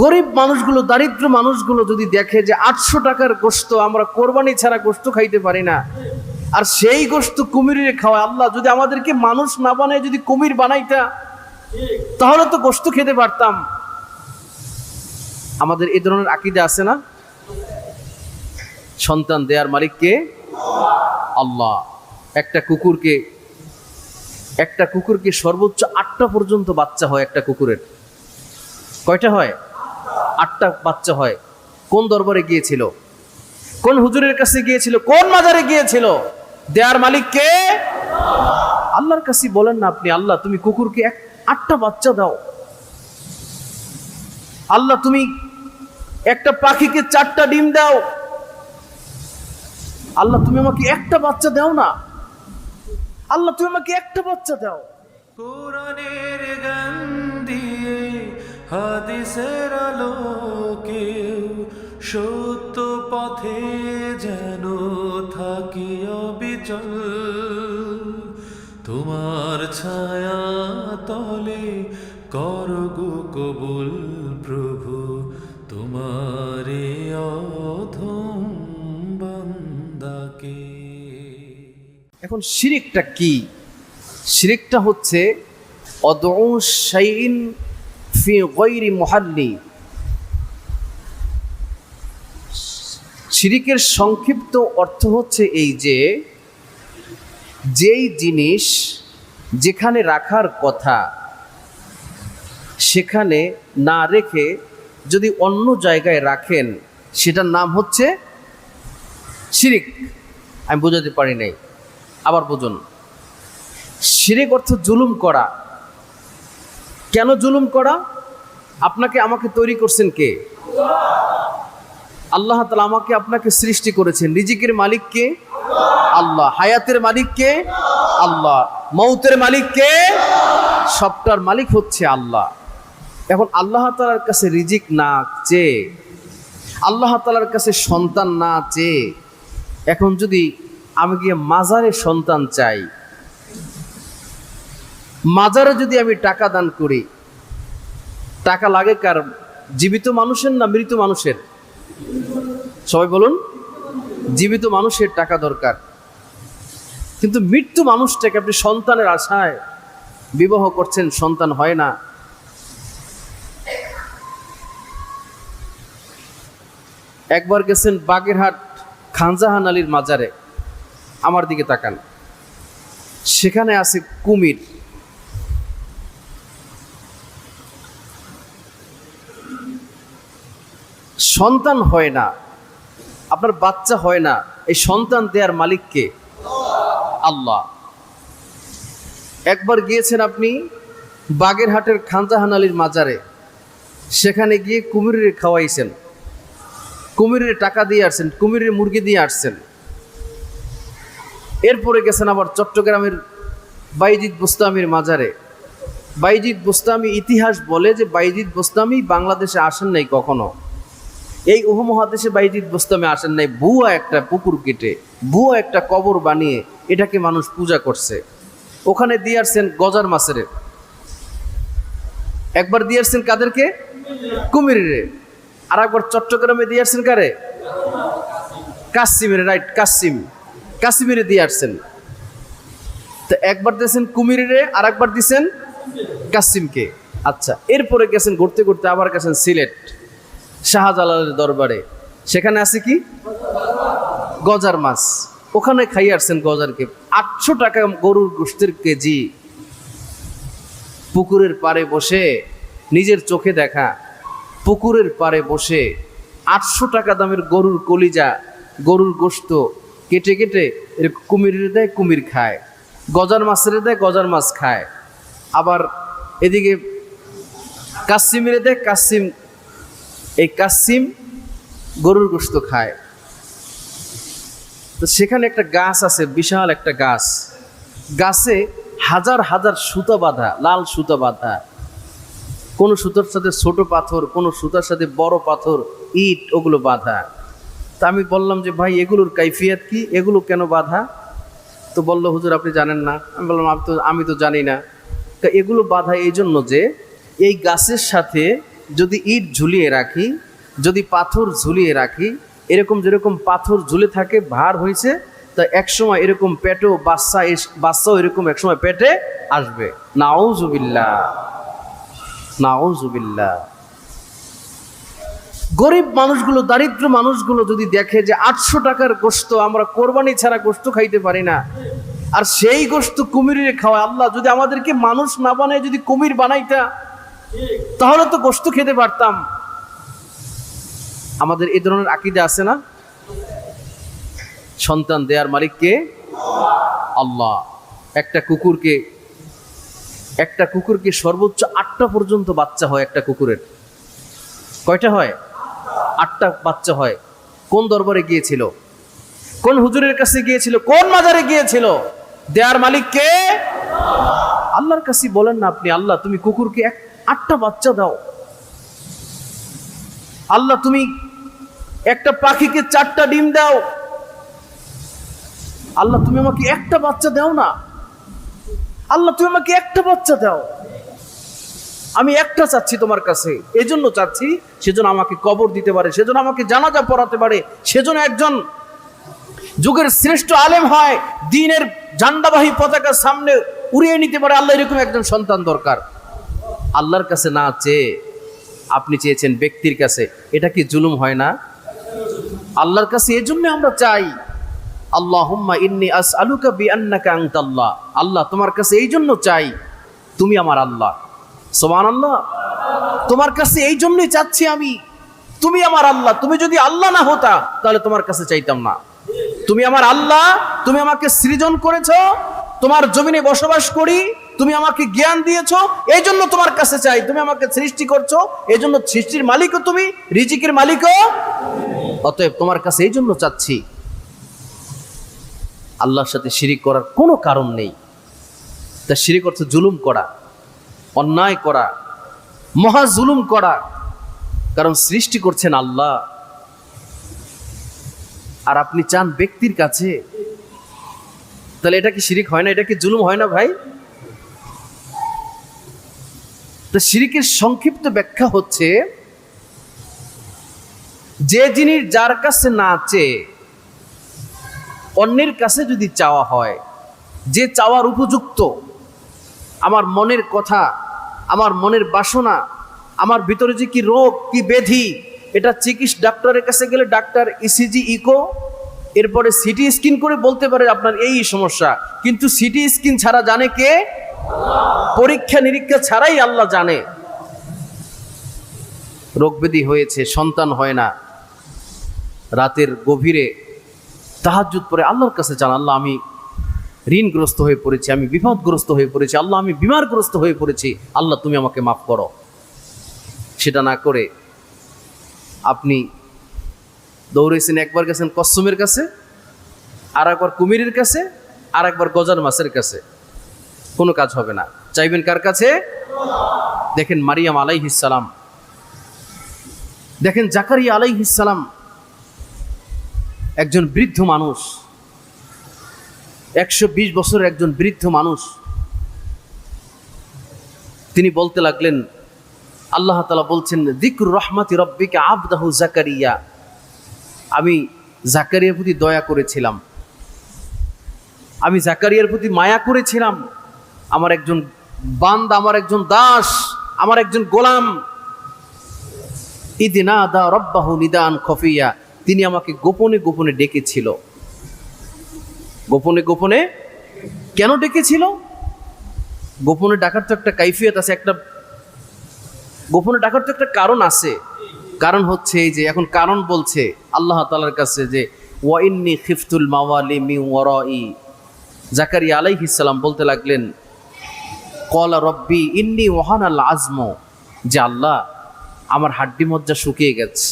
গরিব মানুষগুলো, দারিদ্র মানুষগুলো যদি দেখে যে আটশো টাকার গোস্ত আমরা কোরবানি ছাড়া গোস্ত খাইতে পারি না, আর সেই গোস্ত কুমিরের খাওয়া আল্লাহ যদি আমাদেরকে মানুষ না বানায়, যদি কুমির বানাইতা, তাহলে তো গোস্ত খেতে পারতাম। আমাদের এ ধরনের আকিদা আছে না? সন্তান দেয়ার মালিককে আল্লাহ। একটা কুকুরকে একটা কুকুরকে সর্বোচ্চ আটটা পর্যন্ত বাচ্চা হয় একটা কুকুরের। কয়টা হয়? আটটা বাচ্চা হয়। কোন দরবারে গিয়েছিল? কোন হুজুরের কাছে গিয়েছিল? কোন মাজারে গিয়েছিল? দেয়ার মালিক কে? আল্লাহর কাছে বলেন না আপনি, আল্লাহ, তুমি কুকুরকে এক, আটটা বাচ্চা দাও। আল্লাহ, তুমি একটা পাখিকে চারটা ডিম দাও। আল্লাহ, তুমি আমাকে একটা বাচ্চা দাও না। আল্লাহ, তুমি আমাকে একটা বাচ্চা দাও। কোরআনের গান হাদিসের আলোকে সত্য পথে যেন থাকি অবিচল। তোমার ছায়া তলে করগু কবুল প্রভু, তোমারে অধম বান্দাকে। এখন শিরিকটা কি? শিরিকটা হচ্ছে অদৌ ফি গৈরি মহাল্লি। শিরিকের সংক্ষিপ্ত অর্থ হচ্ছে এই যে, যেই জিনিস যেখানে রাখার কথা, সেখানে না রেখে যদি অন্য জায়গায় রাখেন, সেটার নাম হচ্ছে শিরিক। আমি বোঝাতে পারি নাই। আবার বুঝুন। শিরিক অর্থ জুলুম করা। কেন জুলুম করা? আপনাকে আমাকে তৈরি করছেন কে? আল্লাহ তালা আমাকে আপনাকে সৃষ্টি করেছেন। রিজিকের মালিক কে? আল্লাহ। হায়াতের মালিক কে? আল্লাহ। মৌতের মালিক কে? সবটার মালিক হচ্ছে আল্লাহ। এখন আল্লাহ তালার কাছে রিজিক না চেয়ে, আল্লাহ তালার কাছে সন্তান না চেয়ে, এখন যদি আমি গিয়ে মাজারে সন্তান চাই মাজারে যদি আমি টাকা দান করি, টাকা লাগে কার? জীবিত মানুষের না মৃত মানুষের? সবাই বলুন, জীবিত মানুষের টাকা দরকার। কিন্তু মৃত্যু মানুষটাকে আপনি সন্তানের আশায় বিবাহ করছেন, সন্তান হয় না। একবার গেছেন বাগেরহাট খানজাহান আলীর মাজারে, আমার দিকে তাকান। সেখানে আছে কুমির। সন্তান হয় না, আপনার বাচ্চা হয় না, এই সন্তান দেওয়ার মালিককে আল্লাহ। একবার গিয়েছেন আপনি বাগেরহাটের খানজাহান আলীর মাজারে, সেখানে গিয়ে কুমিরের খাওয়াইছেন। কুমিরের টাকা দিয়ে আসছেন, কুমিরের মুরগি দিয়ে আসছেন। এরপরে গেছেন আবার চট্টগ্রামের বাইজিৎ বুস্তামির মাজারে। বাইজিৎ বুস্তামি ইতিহাস বলে যে বাইজিৎ বুস্তামি বাংলাদেশে আসেন নাই কখনো। এই উপমহাদেশে বাইজিৎ বুস্তামি আসেন নাই, ভুয়া একটা পুকুর কেটে, ভুয়া একটা কবর বানিয়ে এটাকে মানুষ পূজা করছে। ওখানে দিয়ে আসছেন গজার মাছের একবার দিয়ে আসছেন কাদেরকে? কুমিরে আর একবার চট্টগ্রামে দিয়ে আসছেন কারে? কাসিমের, রাইট, কাসিম। কাসিমিরে দিয়ে আসছেন। তো একবার দিয়েছেন কুমিরে আর একবার দিয়েছেন কাসিমকে। আচ্ছা এরপরে গেছেন, ঘুরতে ঘুরতে আবার গেছেন সিলেট। শাহজালালের দরবারে। সেখানে আছে কি? গজার মাছ। ওখানে খাই আসছেন গজারকে। আটশো টাকা গরুর গোষ্ঠের কেজি। পুকুরের পাড়ে বসে নিজের চোখে দেখা। পুকুরের পাড়ে বসে আটশো টাকা দামের গরুর কলিজা, গরুর গোস্ত কেটে কেটে এর কুমিরের দেয় কুমির খায়। গজার মাছের দেয় গজার মাছ খায়। আবার এদিকে কাসিমের দেয় কাসিম এই কাসিম গরুর গোস্ত খায়। তো সেখানে একটা গাছ আছে, বিশাল একটা গাছ। গাছে হাজার হাজার সুতা বাঁধা, লাল সুতা বাঁধা। কোনো সুতার সাথে ছোট পাথর, কোনো সুতার সাথে বড় পাথর, ইট, ওগুলো বাঁধা। তা আমি বললাম যে, ভাই, এগুলোর কাইফিয়াত কি? এগুলো কেন বাঁধা? তো বলল, হুজুর, আপনি জানেন না। আমি বললাম, আমি তো আমি তো জানি না। তা এগুলো বাঁধা এই জন্য যে, এই গাছের সাথে যদি ইট ঝুলিয়ে রাখি, যদি পাথর ঝুলিয়ে রাখি, এরকম যেরকম পাথর ঝুলে থাকে, ভার হয়েছে তা একসময় এরকম পেটেও বাচ্চা বাচ্চাও এরকম একসময় পেটে আসবে। নাউজুবিল্লা নাউজুবিল্লা গরিব মানুষগুলো, দারিদ্র মানুষগুলো যদি দেখে যে আটশো টাকার গোস্ত আমরা কোরবানি ছাড়া গোস্ত খাইতে পারি না, আর সেই গোস্ত কুমিরের খাওয়া আল্লাহ যদি আমাদেরকে মানুষ না বানায়, যদি কুমির বানাইতা তাহলে তো গোস্ত খেতে পারতাম। আমাদের এই ধরনের আকিদা আছে না? সন্তান দেয়ার মালিককে আল্লাহ। একটা কুকুরকে একটা কুকুরকে সর্বোচ্চ আটটা পর্যন্ত বাচ্চা হয় একটা কুকুরের। কয়টা হয়? আটটা বাচ্চা হয়। কোন দরবারে গিয়েছিল? কোন হুজুরের কাছে গিয়েছিল? কোন মাজারে গিয়েছিল? দেয়ার মালিককে আল্লাহর কাছে বলেন না আপনি, আল্লাহ, তুমি কুকুরকে এক আটটা বাচ্চা দাও। আল্লাহ, তুমি একটা পাখিকে চারটা ডিম দাও। আল্লাহ, তুমি আমাকে একটা বাচ্চা দাও না। আল্লাহ, তুমি আমাকে একটা বাচ্চা দাও। আমি একটা চাচ্ছি তোমার কাছে। এজন্য চাচ্ছি সেজন্য আমাকে কবর দিতে পারে, সেজন্য আমাকে জানাজা পড়াতে পারে, সেজন্য একজন যুগের শ্রেষ্ঠ আলেম হয়, দিনের ঝান্ডাবাহী পতাকার সামনে উড়িয়ে নিতে পারে। আল্লাহ, এরকম একজন সন্তান দরকার। আল্লাহর কাছে না চেয়ে আপনি চেয়েছেন ব্যক্তির কাছে, এটা কি জুলুম হয় না? আল্লাহর কাছে এজন্য আমরা চাই, আল্লাহুম্মা ইন্নি আসআলুকা বিআন্নাকা আনতাল্লাহ। আল্লাহ তোমার কাছে এই জন্য চাই, তুমি আমার আল্লাহ। সুবহানাল্লাহ। তোমার কাছে এই জন্যই চাচ্ছি আমি, তুমি আমার আল্লাহ। তুমি যদি আল্লাহ না হতা, তাহলে তোমার কাছে চাইতাম না। তুমি আমার আল্লাহ, তুমি আমাকে সৃজন করেছ, তোমার জমিনে বসবাস করি তুমি আমাকে জ্ঞান দিয়েছ এই জন্য তোমার কাছে চাই, তুমি আমাকে সৃষ্টি করছ এই জন্য সৃষ্টির মালিকও তুমি, রিজিকের মালিকও। অতএব তোমার কাছে এই জন্য চাচ্ছি, আল্লাহর সাথে শিরিক করার কোনো কারণ নেই। তা শিরিক অর্থ জুলুম করা, অন্যায় করা, মহা জুলুম করা, কারণ সৃষ্টি করছেন আল্লাহ। আর আপনি চান ব্যক্তির কাছে, তাহলে এটা কি শিরিক হয় না? এটা কি জুলুম হয় না ভাই? তো শিরিকের সংক্ষিপ্ত ব্যাখ্যা হচ্ছে, যে জিনিস যার কাছে না চেয়ে অন্যের কাছে যদি চাওয়া হয়, যে চাওয়ার উপযুক্ত, আমার মনের কথা, আমার মনের বাসনা, আমার ভিতরে যে কি রোগ, কি ব্যাধি, এটা চিকিৎসা ডাক্তারের কাছে গেলে ডাক্তার ইসিজি ইকো এরপরে সিটি স্ক্যান করে বলতে পারে আপনার এই সমস্যা। কিন্তু সিটি স্ক্যান ছাড়া জানে কে? পরীক্ষা নিরীক্ষা ছাড়াই আল্লাহ জানে। রোগ ব্যাধি হয়েছে, সন্তান হয় না। রাতের গভীরে তাহাজুদ পরে আল্লাহর কাছে জান আল্লাহ, আমি ঋণগ্রস্ত হয়ে পড়েছি, আমি বিপদগ্রস্ত হয়ে পড়েছি, আল্লাহ, আমি বিমারগ্রস্ত হয়ে পড়েছি, আল্লাহ, তুমি আমাকে মাফ করো। সেটা না করে আপনি দৌড়েছেন একবার গেছেন কসমের কাছে আর একবার কুমিরের কাছে আর একবার গজার মাছের কাছে। কোনো কাজ হবে না। চাইবেন কার কাছে? দেখেন মারিয়াম আলাইহিসালাম দেখেন জাকারিয়া আলাইহিসালাম একজন বৃদ্ধ মানুষ। একশো বিশ বছরের একজন বৃদ্ধ মানুষ। তিনি বলতে লাগলেন, আল্লাহ তালা বলছেন দিকুর রহমাতি রব্বিকে আবদাহু জাকারিয়া। আমি জাকারিয়ার প্রতি দয়া করেছিলাম। আমি জাকারিয়ার প্রতি মায়া করেছিলাম। আমার একজন বান্দ, আমার একজন দাস, আমার একজন গোলাম। ইদিনা দা রব্বাহু নিদান খফিয়া। তিনি আমাকে গোপনে গোপনে ডেকেছিল। গোপনে গোপনে কেন ডেকেছিল? গোপনে ডাকার তো একটা কাইফিয়ত আছে, একটা গোপনে ডাকার তো একটা কারণ আছে। কারণ হচ্ছে এই যে, এখন কারণ বলছে আল্লাহ তালার কাছে যে ওয়াইন্নি খিফতুল মাওয়ালি মি ওয়ারাই। জাকারিয়া আলাইহিস সালাম বলতে লাগলেন কলা রব্বি ইন্নি ওহান আল আজম। যে আল্লাহ আমার হাড্ডি মজ্জা শুকিয়ে গেছে।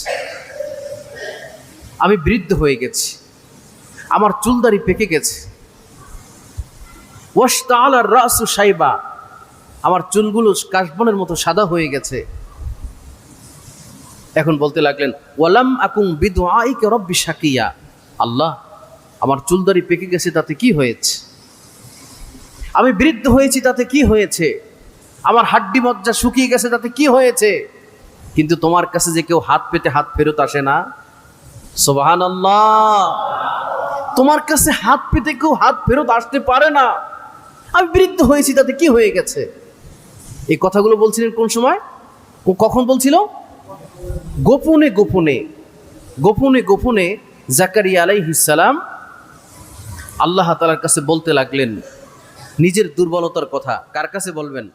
আমি বৃদ্ধ হয়ে গেছি। আমার চুলদারি পেকে গেছে। ওয়াস্তাল আর রাসু সাইবা আমার চুলগুলো কাশবনের মতো সাদা হয়ে গেছে। এখন বলতে লাগলেন, ওয়ালাম আকুম বিদু আইকে রব্বি সাকিয়া আল্লাহ, আমার চুলদারি পেকে গেছে, তাতে কি হয়েছে? আমি বৃদ্ধ হয়েছি, তাতে কি হয়েছে? আমার হাড্ডি মজ্জা শুকিয়ে গেছে, তাতে কি হয়েছে? কিন্তু তোমার কাছে যে কেউ হাত পেতে হাত ফেরত আসে না সোবাহান আল্লাহ তোমার কাছে হাত পেতে কেউ হাত ফেরত আসতে পারে না। আমি বৃদ্ধ হয়েছি, তাতে কি হয়ে গেছে? এই কথাগুলো বলছিলেন কোন সময়? কখন বলছিল? গোপনে গোপনে গোপনে গোপনে জাকারিয়া আলাইহিসালাম আল্লাহ তালার কাছে বলতে লাগলেন নিজের দুর্বলতার কথা কার কাছে বলবেন?